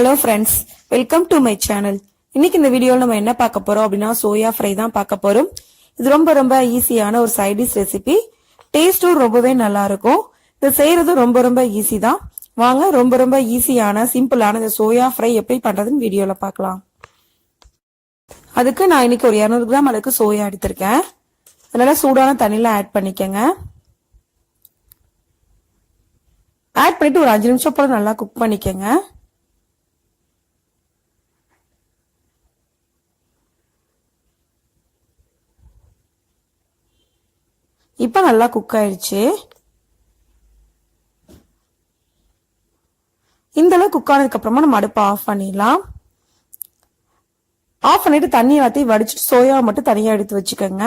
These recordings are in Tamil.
Hello friends welcome to my channel இன்னைக்கு இந்த வீடியோவில் நம்ம என்ன பார்க்க போறோம் அப்படின்னா சோயா ஃப்ரை தான் பார்க்க போறோம். இது ரொம்ப ரொம்ப ஈஸியான ஒரு சைடிஷ் ரெசிபி டேஸ்டும் ரொம்பவே நல்லா இருக்கும். இது செய்யறதும் ரொம்ப ரொம்ப ஈஸி தான். வாங்க ரொம்ப ரொம்ப ஈஸியான சிம்பிளான இந்த சோயா ஃப்ரை எப்படி பண்றதுன்னு வீடியோவில் பார்க்கலாம். அதுக்கு நான் இன்னைக்கு ஒரு இரநூறு கிராம் அளவுக்கு சோயா எடுத்திருக்கேன். அதனால சூடான தண்ணியில் ஆட் பண்ணிக்கங்க. ஆட் பண்ணிட்டு ஒரு அஞ்சு நிமிஷம் போல நல்லா குக் பண்ணிக்கங்க. இப்போ நல்லா குக் ஆயிடுச்சு. இந்தளவு குக் ஆனதுக்கப்புறமா நம்ம அடுப்பை ஆஃப் பண்ணிடலாம். ஆஃப் பண்ணிட்டு தண்ணி எல்லாத்தையும் வடிச்சுட்டு சோயாவை மட்டும் தனியாக எடுத்து வச்சுக்கோங்க.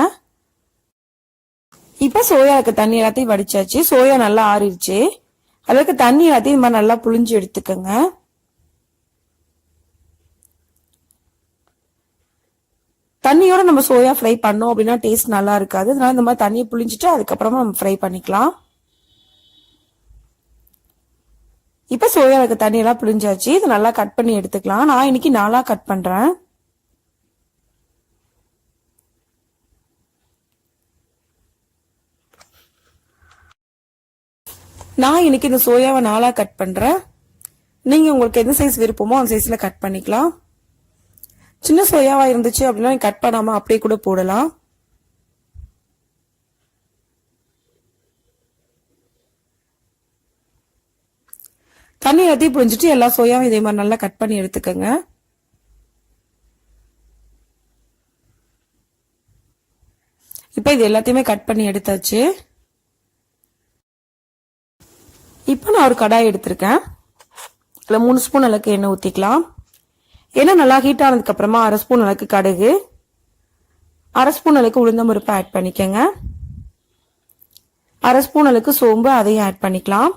இப்போ சோயா இருக்க தண்ணி எல்லாத்தையும் வடிச்சாச்சு. சோயா நல்லா ஆறிடுச்சு. அதுக்கு தண்ணி எல்லாத்தையும் இந்த மாதிரி நல்லா புழிஞ்சு எடுத்துக்கோங்க. தண்ணியோட நம்ம சோயா ஃப்ரை பண்ணோம் அப்படின்னா டேஸ்ட் நல்லா இருக்காது. அதனால இந்த மாதிரி தண்ணியை புளிஞ்சிட்டு அதுக்கப்புறமா நம்ம ஃப்ரை பண்ணிக்கலாம். இப்ப சோயா இருக்க தண்ணியெல்லாம் புளிஞ்சாச்சு இதை நல்லா கட் பண்ணி எடுத்துக்கலாம். நான் இன்னைக்கு நாளா கட் பண்றேன். நான் இன்னைக்கு இந்த சோயாவை நாளா கட் பண்றேன். நீங்க உங்களுக்கு எந்த சைஸ் விருப்பமோ அந்த சைஸ்ல கட் பண்ணிக்கலாம். சின்ன சோயாவா இருந்துச்சு அப்படின்னா கட் பண்ணாம அப்படியே கூட போடலாம். தண்ணி எல்லாத்தையும் புரிஞ்சிட்டு எல்லா சோயாவும் இதே மாதிரி நல்லா கட் பண்ணி எடுத்துக்கோங்க. இப்போ இது எல்லாத்தையுமே கட் பண்ணி எடுத்தாச்சு. இப்போ நான் ஒரு கடாய் எடுத்திருக்கேன். இல்லை மூணு ஸ்பூன் அளவுக்கு எண்ணெய் ஊற்றிக்கலாம் எண்ணெய் நல்லா ஹீட் ஆனதுக்கு அப்புறமா அரை ஸ்பூன் அளவுக்கு கடுகு. அரை ஸ்பூன் அளவுக்கு உளுந்தம் பருப்பு ஆட் பண்ணிக்கோங்க. அரை ஸ்பூன் அளவுக்கு சோம்பு அதையும் ஆட் பண்ணிக்கலாம்.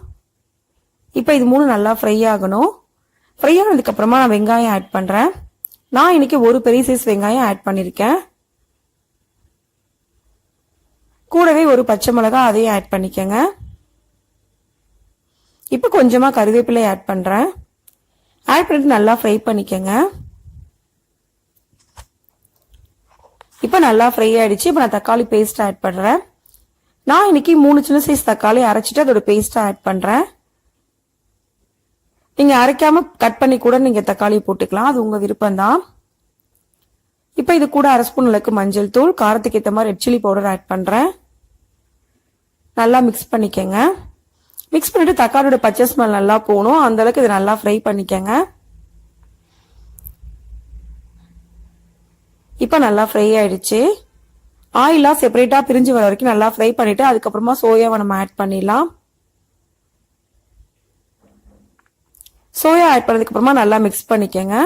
இப்போ இது மூணு நல்லா ஃப்ரை ஆகணும். ஃப்ரை ஆனதுக்கு அப்புறமா நான் வெங்காயம் ஆட் பண்றேன். நான் இன்னைக்கு ஒரு பெரிய சைஸ் வெங்காயம் ஆட் பண்ணிருக்கேன். கூடவே ஒரு பச்சை மிளகா அதையும் ஆட் பண்ணிக்கோங்க. இப்போ கொஞ்சமா கருவேப்பிலை ஆட் பண்றேன். ஆட் பண்ணிட்டு நல்லா ஃப்ரை பண்ணிக்கோங்க. இப்போ நல்லா ஃப்ரை ஆகிடுச்சு இப்போ நான் தக்காளி பேஸ்ட் ஆட் பண்ணுறேன் நான் இன்னைக்கு மூணு சின்ன சைஸ் தக்காளி அரைச்சிட்டு அதோட பேஸ்ட்டை ஆட் பண்ணுறேன் நீங்கள் அரைக்காமல் கட் பண்ணி கூட நீங்கள் தக்காளி போட்டுக்கலாம். அது உங்கள் விருப்பம்தான். இப்போ இது கூட அரை ஸ்பூன் அளவுக்கு மஞ்சள் தூள் காரத்துக்கு ஏற்ற மாதிரி ரெட் சில்லி பவுடர் ஆட் பண்ணுறேன் நல்லா மிக்ஸ் பண்ணிக்கங்க. மிக்ஸ் பண்ணிட்டு தக்காளியோட பச்சை ஸ்மெல் நல்லா போகணும். அந்தளவுக்கு இது இதை நல்லா ஃப்ரை பண்ணிக்கங்க. இப்போ நல்லா ஃப்ரை ஆயிடுச்சு. ஆயிலாக செப்பரேட்டாக பிரிஞ்சு வர வரைக்கும் நல்லா ஃப்ரை பண்ணிவிட்டு அதுக்கப்புறமா சோயாவை நம்ம ஆட் பண்ணிடலாம். சோயா ஆட் பண்ணதுக்கப்புறமா நல்லா மிக்ஸ் பண்ணிக்கங்க.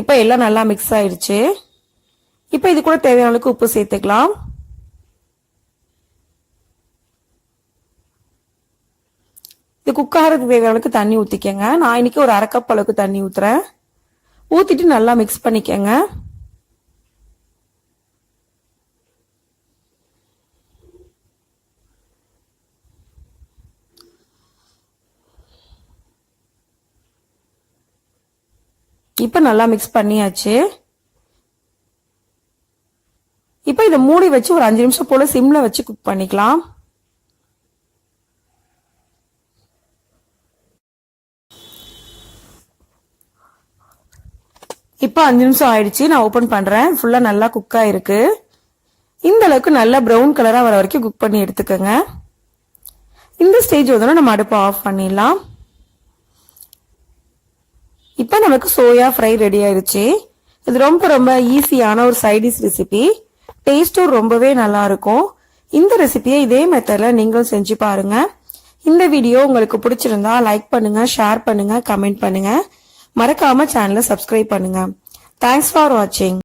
இப்போ எல்லாம் நல்லா மிக்ஸ் ஆயிடுச்சு. இப்போ இது கூட தேவையான அளவுக்கு உப்பு சேர்த்துக்கலாம். இது குக் ஆகிறதுக்கு தேவையான அளவுக்கு தண்ணி ஊற்றிக்கங்க நான் இன்னைக்கு ஒரு அரை கப் அளவுக்கு தண்ணி ஊற்றுறேன் ஊற்றிட்டு நல்லா மிக்ஸ் பண்ணிக்கங்க. இப்போ நல்லா மிக்ஸ் பண்ணியாச்சு. இப்போ இதை மூடி வச்சு ஒரு அஞ்சு நிமிஷம் போல சிம்ல வச்சு குக் பண்ணிக்கலாம். இப்போ அஞ்சு நிமிஷம் ஆயிடுச்சு. நான் ஓபன் பண்றேன். ஃபுல்லா நல்லா குக் ஆயிருக்கு. இந்த அளவுக்கு நல்லா ப்ரௌன் கலரா வர வரைக்கும் குக் பண்ணி எடுத்துக்கோங்க. இந்த ஸ்டேஜ் வந்தோன்னா நம்ம அடுப்பை ஆஃப் பண்ணிடலாம். இப்போ நமக்கு சோயா ஃப்ரை ரெடி ஆயிடுச்சு இது ரொம்ப ரொம்ப ஈஸியான ஒரு சைடிஷ் ரெசிபி டேஸ்ட்டும் ரொம்பவே நல்லா இருக்கும். இந்த ரெசிபியை இதே மெத்தடில் நீங்களும் செஞ்சு பாருங்க. இந்த வீடியோ உங்களுக்கு பிடிச்சிருந்தா லைக் பண்ணுங்க ஷேர் பண்ணுங்க கமெண்ட் பண்ணுங்க. மறக்காம சேனலை சப்ஸ்கிரைப் பண்ணுங்க. தேங்க்ஸ் ஃபார் வாட்சிங்